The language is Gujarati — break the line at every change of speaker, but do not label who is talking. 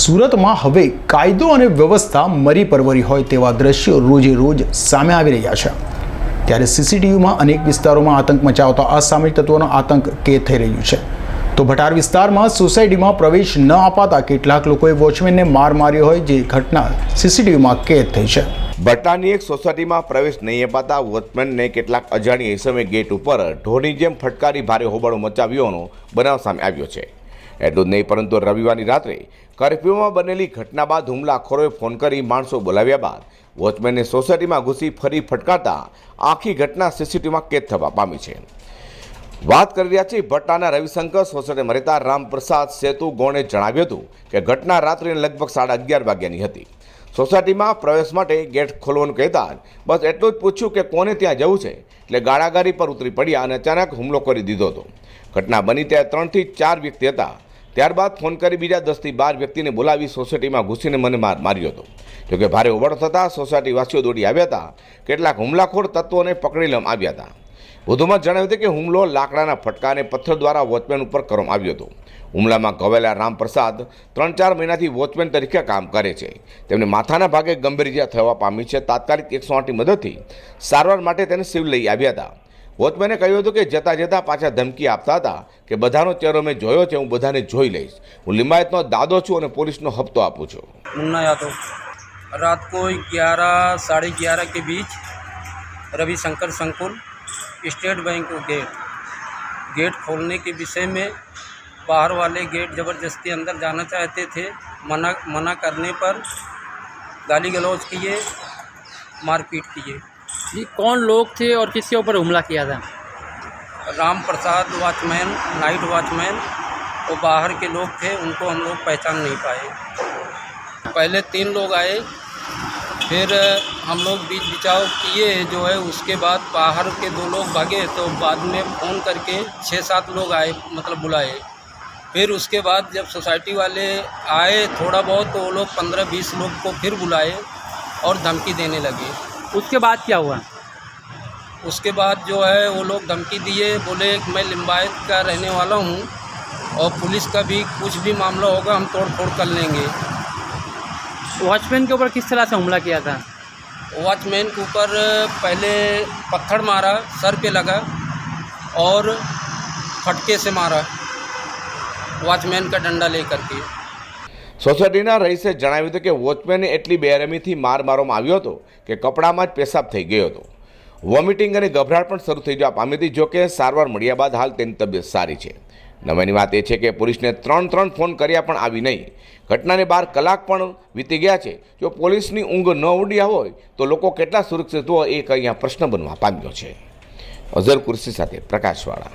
સુરતમાં હવે કાયદો અને વ્યવસ્થા મરી પરવરી હોય તેવા દ્રશ્યો રોજે રોજ સામે આવી રહ્યા છે. ત્યારે સીસીટીવીમાં અનેક વિસ્તારોમાં આતંક મચાવતા અસામાજિક તત્વોનો આતંક કેદ થઈ રહ્યું છે. તો ભટાર વિસ્તારમાં સોસાયટીમાં પ્રવેશ ન અપાતા કેટલાક લોકોએ વોચમેનને માર માર્યો હોય જે ઘટના સીસીટીવીમાં કેદ થઈ છે.
ભટ્ટાની એક સોસાયટીમાં પ્રવેશ નહીં અપાતા વોચમેનને કેટલાક અજાણી સમય ગેટ ઉપર ઢોરની જેમ ફટકારી ભારે હોબાળો મચાવ્યોનો બનાવ સામે આવ્યો છે. એટલું જ નહીં, પરંતુ રવિવારની રાત્રે કરફ્યુમાં બનેલી ઘટના બાદ હુમલાખોરોએ ફોન કરી માણસો બોલાવ્યા બાદ વોચમેનને સોસાયટીમાં ઘૂસી ફરી ફટકારતા આખી ઘટના સીસીટીવીમાં કેદ થવા પામી છે. વાત કરી રહ્યા છીએ ભટ્ટાના રવિશંકર સોસાયટીમાં રહેતા રામપ્રસાદ સેતુ ગોણે જણાવ્યું હતું કે ઘટના રાત્રે લગભગ સાડા અગિયાર વાગ્યાની હતી. સોસાયટીમાં પ્રવેશ માટે ગેટ ખોલવાનું કહેતા બસ એટલું જ પૂછ્યું કે કોને ત્યાં જવું છે? એટલે ગાળાગારી પર ઉતરી પડ્યા અને અચાનક હુમલો કરી દીધો હતો. ઘટના બની ત્યારે ત્રણથી ચાર વ્યક્તિ હતા. ત્યારબાદ ફોન કરી બીજા દસથી બાર વ્યક્તિને બોલાવી સોસાયટીમાં ઘૂસીને મને માર માર્યો હતો. જોકે ભારે ઓવડ થતાં સોસાયટી વાસીઓ દોડી આવ્યા હતા. કેટલાક હુમલાખોર તત્વોને પકડી લેવામાં આવ્યા હતા. વધુમાં જણાવ્યું હતું કે હુમલો લાકડાના ફટકા અને પથ્થર દ્વારા વોચમેન ઉપર કરવામાં આવ્યો હતો. હુમલામાં ઘવાયેલા રામપ્રસાદ ત્રણ ચાર મહિનાથી વોચમેન તરીકે કામ કરે છે. તેમને માથાના ભાગે ગંભીર ઇજા થવા પામી છે. તાત્કાલિક એકસો આઠની મદદથી સારવાર માટે તેને સિવિલ લઈ આવ્યા હતા. વોચમેને કહ્યું હતું કે જતાં જતાં પાછા ધમકી આપતા હતા કે બધાનો ચહેરો મેં જોયો છે હું બધાને જોઈ લઈશ હું લિંબાયતનો દાદો છું અને પોલીસનો હપ્તો આપું છું
मुन्ना यादव रात को ग्यारह साढ़े ग्यारह के बीच रविशंकर संकुल स्टेट बैंक गेट गेट खोलने के विषय में बाहर वाले गेट ज़बरदस्ती अंदर जाना चाहते थे मना मना करने पर गाली गलौज किए मारपीट किए
ये कौन लोग थे और किसके ऊपर हमला किया था?
Ram Prasad watchman, night watchman वो बाहर के लोग थे, उनको हम लोग पहचान नहीं पाए। पहले तीन लोग आए, फिर हम लोग बीच बिचाव किए जो है, उसके बाद बाहर के दो लोग भागे तो बाद में फ़ोन करके छः सात लोग आए मतलब बुलाए। फिर उसके बाद जब सोसाइटी वाले आए थोड़ा बहुत तो वो लोग पंद्रह बीस लोग को फिर बुलाए और धमकी देने लगे।
उसके बाद क्या हुआ?
उसके बाद जो है वो लोग धमकी दिए बोले मैं लिम्बायत का रहने वाला हूँ और पुलिस का भी कुछ भी मामला होगा हम तोड़ फोड़ कर लेंगे।
वॉचमैन के ऊपर किस तरह से हमला किया था?
वॉचमैन के ऊपर पहले पत्थर मारा सर पे लगा और फटके से मारा वॉचमैन का डंडा लेकर के।
સોસાયટીના રહીશે જણાવ્યું હતું કે વોચમેને એટલી બેરમીથી માર મારવામાં આવ્યો હતો કે કપડામાં જ પેશાબ થઈ ગયો હતો. વોમિટિંગ અને ગભરાટ પણ શરૂ થઈ જવા પામી હતી જોકે સારવાર મળ્યા બાદ હાલ તેની તબિયત સારી છે. નવાઈની વાત એ છે કે પોલીસને ત્રણ ત્રણ ફોન કર્યા પણ આવી નહીં. ઘટનાને બાર કલાક પણ વીતી ગયા છે. જો પોલીસની ઊંઘ ન ઉડ્યા હોય તો લોકો કેટલા સુરક્ષિત હોય એ અહીંયા પ્રશ્ન બનવા પામ્યો છે. અઝર કુર્સી સાથે પ્રકાશવાળા.